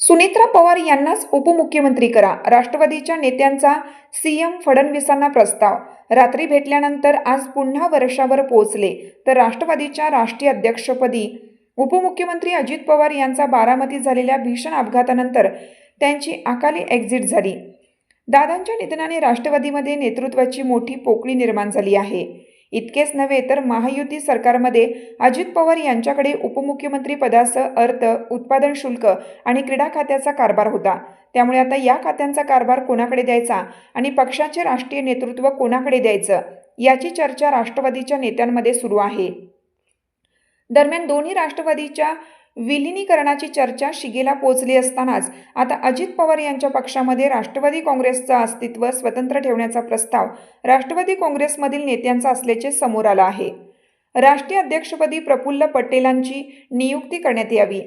सुनेत्रा पवार यांनाच उपमुख्यमंत्री करा. राष्ट्रवादीच्या नेत्यांचा सीएम फडणवीसांना प्रस्ताव. रात्री भेटल्यानंतर आज पुन्हा वर्षावर पोहोचले. तर राष्ट्रवादीच्या राष्ट्रीय अध्यक्षपदी उपमुख्यमंत्री अजित पवार यांचा बारामतीत झालेल्या भीषण अपघातानंतर त्यांची अकाली एक्झिट झाली. दादांच्या निधनाने राष्ट्रवादीमध्ये नेतृत्वाची मोठी पोकळी निर्माण झाली आहे. इतकेच नव्हे तर महायुती सरकारमध्ये अजित पवार यांच्याकडे उपमुख्यमंत्री पदासह अर्थ उत्पादन शुल्क आणि क्रीडा खात्याचा कारभार होता. त्यामुळे आता या खात्यांचा कारभार कोणाकडे द्यायचा आणि पक्षाचे राष्ट्रीय नेतृत्व कोणाकडे द्यायचं याची चर्चा राष्ट्रवादीच्या नेत्यांमध्ये सुरू आहे. दरम्यान दोन्ही राष्ट्रवादीच्या विलिनीकरणाची चर्चा शिगेला पोचली असतानाच आता अजित पवार यांच्या पक्षामध्ये राष्ट्रवादी काँग्रेसचं अस्तित्व स्वतंत्र ठेवण्याचा प्रस्ताव राष्ट्रवादी काँग्रेसमधील नेत्यांचा असल्याचे समोर आला आहे. राष्ट्रीय अध्यक्षपदी प्रफुल्ल पटेलांची नियुक्ती करण्यात यावी.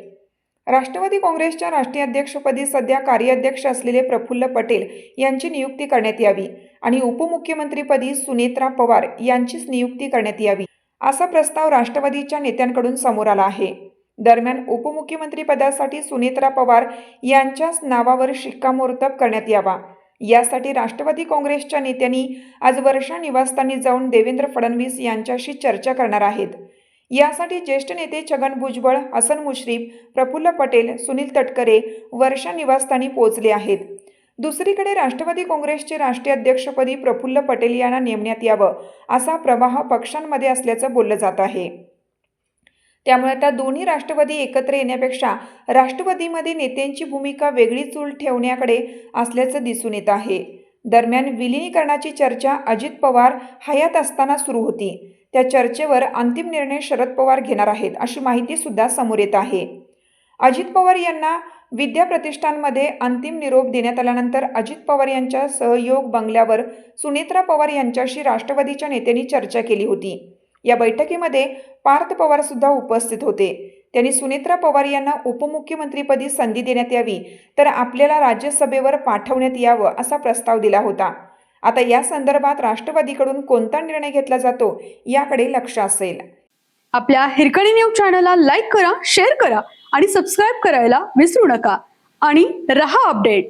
राष्ट्रवादी काँग्रेसच्या राष्ट्रीय अध्यक्षपदी सध्या कार्याध्यक्ष असलेले प्रफुल्ल पटेल यांची नियुक्ती करण्यात यावी आणि उपमुख्यमंत्रीपदी सुनेत्रा पवार यांचीच नियुक्ती करण्यात यावी असा प्रस्ताव राष्ट्रवादीच्या नेत्यांकडून समोर आला आहे. दरम्यान उपमुख्यमंत्रीपदासाठी सुनेत्रा पवार यांच्याच नावावर शिक्कामोर्तब करण्यात यावा. यासाठी राष्ट्रवादी काँग्रेसच्या नेत्यांनी आज वर्षा निवासस्थानी जाऊन देवेंद्र फडणवीस यांच्याशी चर्चा करणार आहेत. यासाठी ज्येष्ठ नेते छगन भुजबळ हसन मुश्रीफ प्रफुल्ल पटेल सुनील तटकरे वर्षा निवासस्थानी पोहोचले आहेत. दुसरीकडे राष्ट्रवादी काँग्रेसचे राष्ट्रीय अध्यक्षपदी प्रफुल्ल पटेल यांना नेमण्यात यावं असा प्रवाह पक्षांमध्ये असल्याचं बोललं जात आहे. त्यामुळे आता दोन्ही राष्ट्रवादी एकत्र येण्यापेक्षा राष्ट्रवादीमध्ये नेत्यांची भूमिका वेगळी चूल ठेवण्याकडे असल्याचं दिसून येत आहे. दरम्यान विलिनीकरणाची चर्चा अजित पवार हयात असताना सुरू होती. त्या चर्चेवर अंतिम निर्णय शरद पवार घेणार आहेत अशी माहिती सुद्धा समोर येत आहे. अजित पवार यांना विद्या प्रतिष्ठानमध्ये अंतिम निरोप देण्यात आल्यानंतर अजित पवार यांच्या सहयोग बंगल्यावर सुनेत्रा पवार यांच्याशी राष्ट्रवादीच्या नेत्यांनी चर्चा केली होती. या बैठकीमध्ये पार्थ पवार सुद्धा उपस्थित होते. त्यांनी सुनेत्रा पवार यांना उपमुख्यमंत्रीपदी संधी देण्यात यावी तर आपल्याला राज्यसभेवर पाठवण्यात यावं असा प्रस्ताव दिला होता. आता या संदर्भात राष्ट्रवादीकडून कोणता निर्णय घेतला जातो याकडे लक्ष असेल. आपल्या हिरकणी न्यूज चॅनलला लाईक करा शेअर करा आणि सबस्क्राईब करायला विसरू नका. आणि रहा अपडेट.